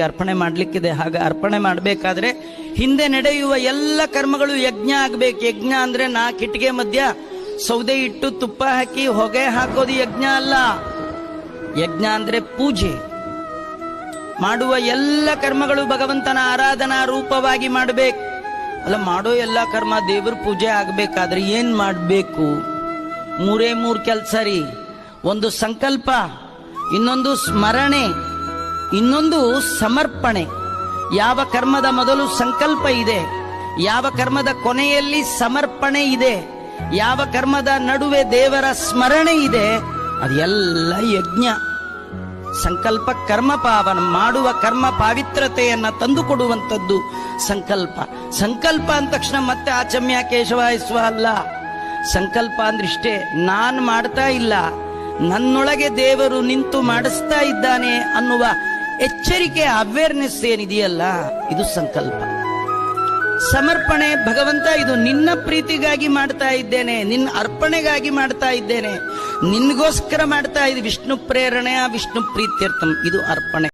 ಅರ್ಪಣೆ ಮಾಡಲಿಕ್ಕಿದೆ. ಹಾಗೆ ಅರ್ಪಣೆ ಮಾಡಬೇಕಾದ್ರೆ ಹಿಂದೆ ನಡೆಯುವ ಎಲ್ಲ ಕರ್ಮಗಳು ಯಜ್ಞ ಆಗಬೇಕು. ಯಜ್ಞ ಅಂದ್ರೆ ನಾ ಕಿಟ್ಟಿಗೆ ಮಧ್ಯ ಸೌದೆ ಇಟ್ಟು ತುಪ್ಪ ಹಾಕಿ ಹೊಗೆ ಹಾಕೋದು ಯಜ್ಞ ಅಲ್ಲ. ಯಜ್ಞ ಅಂದ್ರೆ ಪೂಜೆ. ಮಾಡುವ ಎಲ್ಲ ಕರ್ಮಗಳು ಭಗವಂತನ ಆರಾಧನಾ ರೂಪವಾಗಿ ಮಾಡಬೇಕು. ಅಲ್ಲ, ಮಾಡೋ ಎಲ್ಲ ಕರ್ಮ ದೇವ್ರ ಪೂಜೆ ಆಗಬೇಕಾದ್ರೆ ಏನ್ ಮಾಡಬೇಕು? ಮೂರೇ ಮೂರು ಕೆಲಸ ರೀ. ಒಂದು ಸಂಕಲ್ಪ, ಇನ್ನೊಂದು ಸ್ಮರಣೆ ಇನ್ನೊಂದು ಸಮರ್ಪಣೆ. ಯಾವ ಕರ್ಮದ ಮೊದಲು ಸಂಕಲ್ಪ ಇದೆ, ಯಾವ ಕರ್ಮದ ಕೊನೆಯಲ್ಲಿ ಸಮರ್ಪಣೆ ಇದೆ, ಯಾವ ಕರ್ಮದ ನಡುವೆ ದೇವರ ಸ್ಮರಣೆ ಇದೆ, ಅದೆಲ್ಲ ಯಜ್ಞ. ಸಂಕಲ್ಪ ಕರ್ಮ ಪಾವನ ಮಾಡುವ ಕರ್ಮ ಪಾವಿತ್ರತೆಯನ್ನ ತಂದುಕೊಡುವಂಥದ್ದು ಸಂಕಲ್ಪ. ಸಂಕಲ್ಪ ಅಂದ ತಕ್ಷಣ ಮತ್ತೆ ಆಚಮ್ಯ ಕೇಶವಾಯಿಸುವ ಅಲ್ಲ. ಸಂಕಲ್ಪ ಅಂದ್ರೆ ಇಷ್ಟೇ, ನಾನ್ ಮಾಡ್ತಾ ಇಲ್ಲ, ನನ್ನೊಳಗೆ ದೇವರು ನಿಂತು ಮಾಡಿಸ್ತಾ ಇದ್ದಾನೆ ಅನ್ನುವ ಎಚ್ಚರಿಕೆ ಅವೇರ್ನೆಸ್ ಏನಿದೆಯಲ್ಲ, ಇದು ಸಂಕಲ್ಪ. ಸಮರ್ಪಣೆ, ಭಗವಂತ ಇದು ನಿನ್ನ ಪ್ರೀತಿಗಾಗಿ ಮಾಡ್ತಾ ಇದ್ದೇನೆ, ನಿನ್ನ ಅರ್ಪಣೆಗಾಗಿ ಮಾಡ್ತಾ ಇದ್ದೇನೆ. ನಿನ್ಗೋಸ್ಕರ ಮಾಡ್ತಾ ಇದ್ದೀನಿ ವಿಷ್ಣು ಪ್ರೇರಣೆಯ ವಿಷ್ಣು ಪ್ರೀತ್ಯರ್ಥಂ. ಇದು ಅರ್ಪಣೆ.